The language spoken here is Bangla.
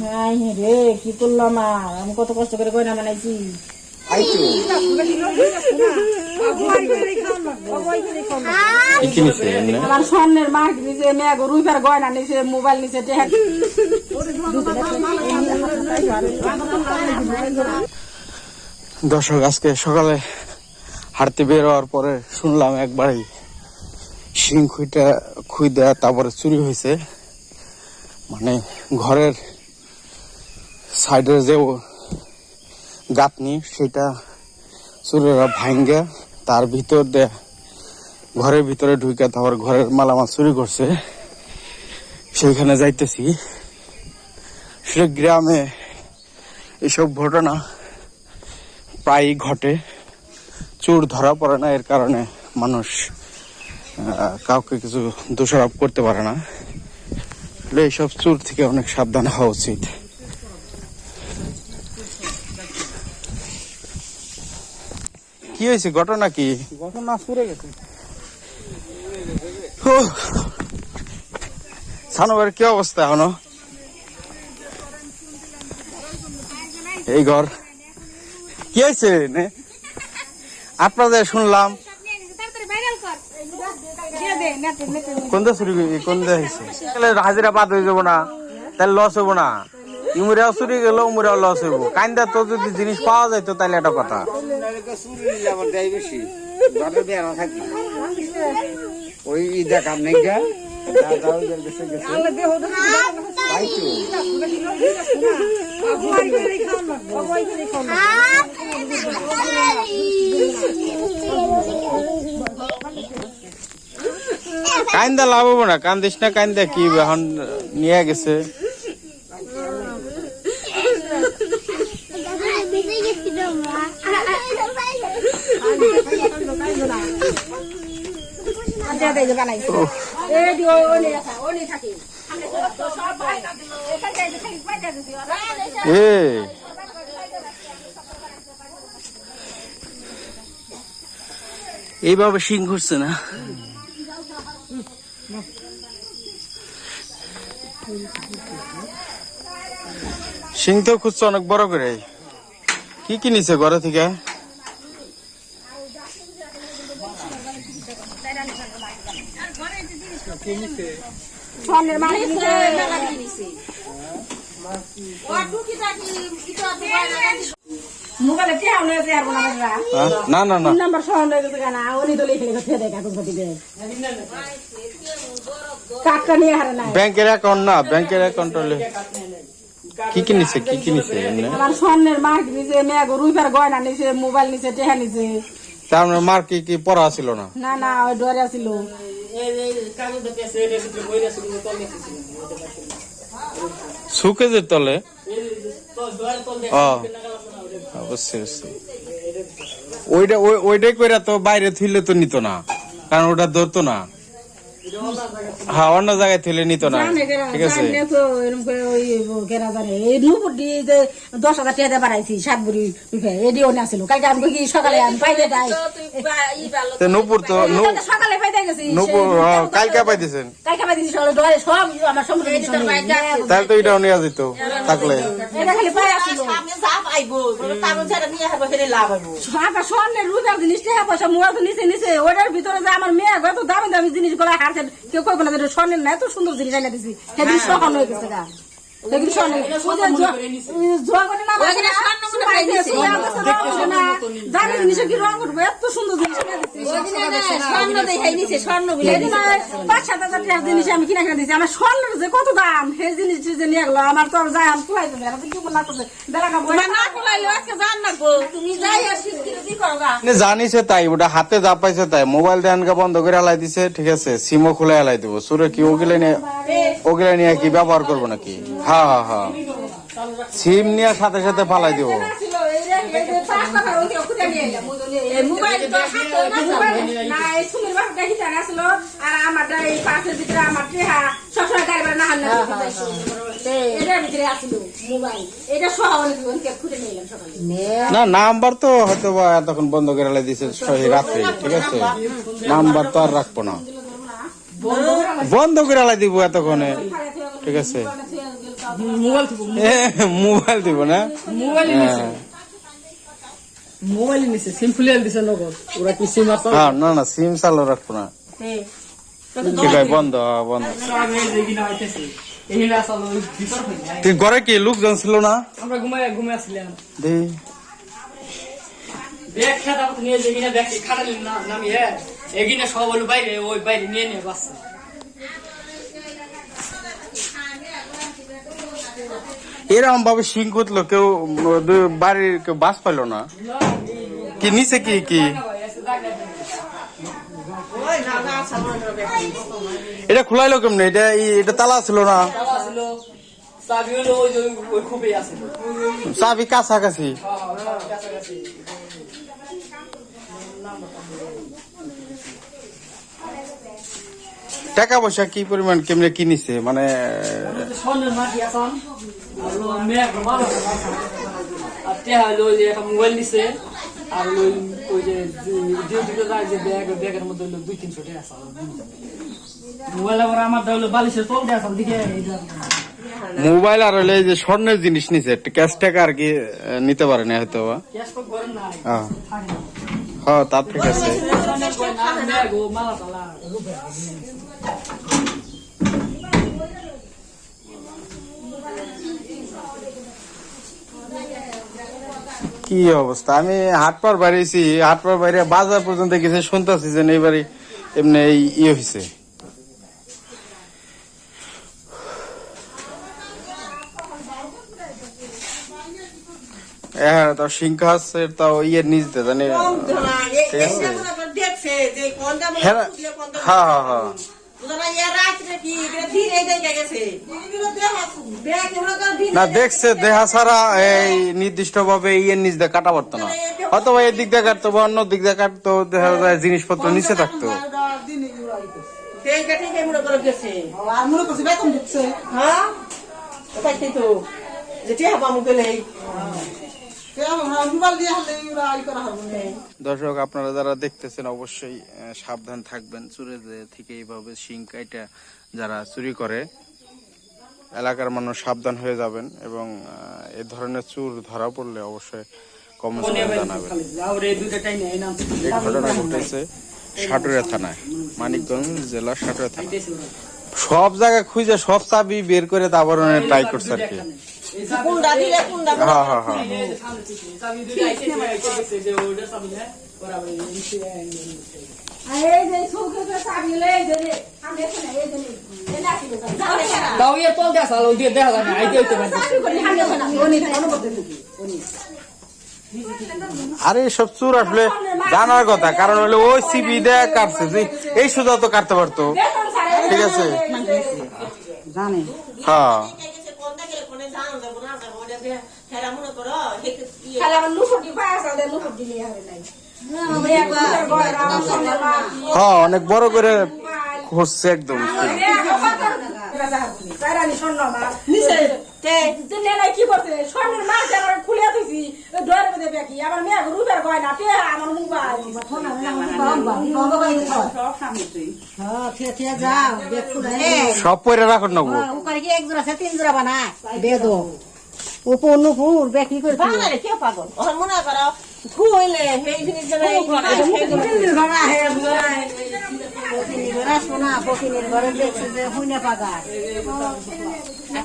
হাই রে কি করলাম আর? আমি কত কষ্ট করে গয়না বানাইছি। কি আমার স্বর্ণের মার্ক নিছে মেয়ে রুইপার গয়না নিছে মোবাইল নিছে দর্শক আজকে সকালে হাঁটতে বের হওয়ার পরে শুনলাম একবারই শিং খুইটা খুই দেয়া তারপরে চুরি হয়েছে। মানে ঘরের সাইডের যে গাঁথনি, সেটা চুরিরা ভাঙ্গা, তার ভিতর দিয়ে ঘরের ভিতরে ঢুকে তারপর ঘরের মালামাল চুরি করছে। সেইখানে যাইতেছি। সে গ্রামে এসব ঘটনা প্রায়ই ঘটে। চোর ধরা পড়ে না, এর কারণে মানুষ কাউকে কিছু দোষারোপ করতে পারে না। এইসব চোর থেকে অনেক সাবধান হওয়া উচিত। কি হয়েছে? ঘটনা কি? ঘটনা সুরে গেছে। সানোবার কি অবস্থা এখনও? এই ঘর। কি হয়েছে? আপনাদের শুনলাম। কোন দা চুরি করি- কোন দা হয়েছে? তাহলে হাজিরা বাদ হয়ে যাব না। তাহলে লস হব না। ইমুরাও চুরি গেল উমুরাও লস হইব। কাইন্দা তো যদি জিনিস পাওয়া যায় তো তাহলে একটা কথা। ওই দেখাম নেই গা। তো কাইন্দা লাভ না। কান্দিস না কাইন্দা কি এখন নিয়ে গেছে বানাইছি এই দি ওই ওই রাখা ওই থাকি এ এইভাবে শিং ঘুরছে না? শিং তো খুঁজছে অনেক বড় করে। কি কিনেছে ঘরে থেকে? নিছে আর না? হ্যাঁ? না না না। নাম্বার স্বর্ণ উনি তো লিখে লিখে দেয় কাগজ পাতি দেয়। কাকটা নিয়ে হারে নাই। ব্যাংকের অ্যাকাউন্ট না ব্যাংকের অ্যাকাউন্ট হলে কি কিনেছে কি কিনেছে এমনি আমার স্বর্ণের মার্ক নিছে মেয়ে রুইপার গয়না নিছে মোবাইল নিছে টেহা নিছে। তার মানে মার কি কি পড়া ছিল না? না না ওই ডরে আছিল সুকেজের তলে? ও। অবশ্যই অবশ্যই। ওইটা ওই- ওইটাই কইরা তো বাইরে থইলে তো নিত না কারণ ওটা ধরতো না। হ্যাঁ অন্য জায়গায় তুলে নিত না। ঠিক আছে। দশ হাজার টাকা বাড়াইছি সাত বুড়ি এডিও না ছিল কালকে আমি কি সকালে আমি পাইলে যাই নূপুর তো সকালে পাইতে গেছি নূপুর হ্যাঁ, কালকে পাইতেছেন। কালকে পাইতেছি সকালে ডরে সব আমার সমুদ্র তাহলে তো এটাও নেওয়া যেত থাকলে। এটা খালি পাই আসছিল সামনে সাপ আইবো তারপর সেটা নিয়ে আসব সেটা লাভ হইবো। আমার স্বর্ণের রুপার জিনিস টাকা পয়সা মোবাইল তো নিচে নিচে ওটার ভিতরে যে আমার মেয়ে এত দামি দামি জিনিসগুলো হারছে কেউ কই না স্বর্ণের না এত সুন্দর জিনিস আইনা দিছি। সেদিন সহন হয়ে গেছে গা। আমি কিনে আমার স্বর্ণের যে কত দাম সেই জিনিস যে নিয়ে গেলো আমার তো যায় আমি কুলাই দেবে বেলা না খোলাইলো আজকে জান না তুমি যাই আর আপনি জানিছে তাই ওটা হাতে যা পাইছে তাই। মোবাইল দেনকে বন্ধ করে হালাই দিছে ঠিক আছে? সিমও খুলে হালাই দিব। সুরে কি ওগুলো নিয়ে ওগুলো নিয়ে কি ব্যবহার করব নাকি? হ্যাঁ হ্যাঁ হ্যাঁ সিম নিয়ে সাথে সাথে ফালাই দিব। আর আমারটা এই পাশের ভিতরে আমার টেহা সবসময় গাড়ি না হাল এটার ভিতরে আসলো মোবাইল এটা সহ খুঁজে নিয়ে সকালে না নাম্বার তো হয়তো বা এতক্ষণ বন্ধ করে দিছে রাত্রে ঠিক আছে? নাম্বার তো আর রাখব না। বন্ধ করে দিব এতক্ষণে ঠিক আছে? মোবাইল মোবাইল দিব না? মোবাইল হ্যাঁ। মোবাইল নিছে সিম্পলি দিছে নগদ ওরা কি সিম আছে? হ্যাঁ না না সিম চালু রাখব না। কি ভাই বন্ধ বন্ধ। তুই ঘরে কি লোকজন ছিল না? আমরা ঘুমাই ঘুমাই আসছিলাম দে। ব্যাগ খাতা নিয়ে যে কিনা ব্যাগ খাতা নামিয়ে। এগিনে সব হলো বাইরে ওই বাইরে নিয়ে নিয়ে বাসছে। এরকম ভাবে সিং করল কেউ বাড়ির কেউ বাস পাইলো না। কি নিচে কি কি? এটা খোলাইলো কেমনে? এটা এটা তালা ছিল না? চাবি কাছাকাছি। টাকা পয়সা কি পরিমাণ, কেমনে কিনিছে মানে আর টেহা হলো যে একটা মোবাইল নিছে আর ওই- ওই যে দুটো যায় যে ব্যাগ ব্যাগের মধ্যে হলো দুই তিনশো টাকা আছে মোবাইল আবার আমার হলো বালিশের তল দিয়ে আসাম দিকে মোবাইল আর হলে যে স্বর্ণের জিনিস নিছে ক্যাশ টাকা আর কি নিতে পারে না হয়তো বা। হ্যাঁ তার ঠিক আছে স্বর্ণের গয়না, মেঘ ও মালা টালা রূপে কি অবস্থা? আমি হাট পার বাড়িয়েছি হাট পার বাইরে বাজার পর্যন্ত গেছে শুনতেছি যে এইবারে এমনি এই ইয়ে হয়েছে হ্যাঁ তো সিংহাসের তাও ইয়ের নিচ দিয়ে জানি ঠিক আছে। হ্যাঁ হ্যাঁ হ্যাঁ। হ্যাঁ না দেখছে দেহা ছাড়া এই নির্দিষ্ট ভাবে ইয়ের নিচ দিয়ে কাটা পড়তো না। অথবা এই দিক দিয়ে কাটতো বা অন্য দিক দিয়ে কাটতো দেখা যায় জিনিসপত্র নিচে থাকতো। হ্যাঁ? না। দর্শক আপনারা যারা দেখতেছেন অবশ্যই সাবধান থাকবেন। চুরে থেকে এইভাবে শিং কাইটা যারা চুরি করে এলাকার মানুষ সাবধান হয়ে যাবেন এবং এ ধরনের চুর ধরা পড়লে অবশ্যই জানাবেন। এই ঘটনা ঘটেছে থানায় মানিকগঞ্জ থানা। সব জায়গায় খুঁজে সব চাবি বের করে তারপর ট্রাই করছে আর কি। হ্যাঁ হ্যাঁ হ্যাঁ। এই যে দাও এর তল সালো দিয়ে দেখা যায় না আইতে হইতে পারে আরে সব চুর আসলে জানার কথা কারণ হলে ওই সিবি দেয়া কাটছে যে এই সোজা তো কাটতে পারতো। ঠিক আছে? জানে। হ্যাঁ। নাই হ্যাঁ অনেক বড় করে খুঁজছে একদম কি করছে স্বর্ণের মাছ আমার খুলে দিছি ডরে বেঁধে বেকি আমার মেয়ে রুবের গয়না তে আমার মোবাইল হ্যাঁ দেখো না সব পরে রাখুন না এক জোড়া আছে তিন জোড়া বানায় বেদো উপর নুপুর বেকি করে পাগল মনে করো খুইলে সেই জিনিস যেন এই ঘোড়া পকিনের ঘোড়া শোনা পকিনের ঘরে দেখছে যে হুইনে পাগায়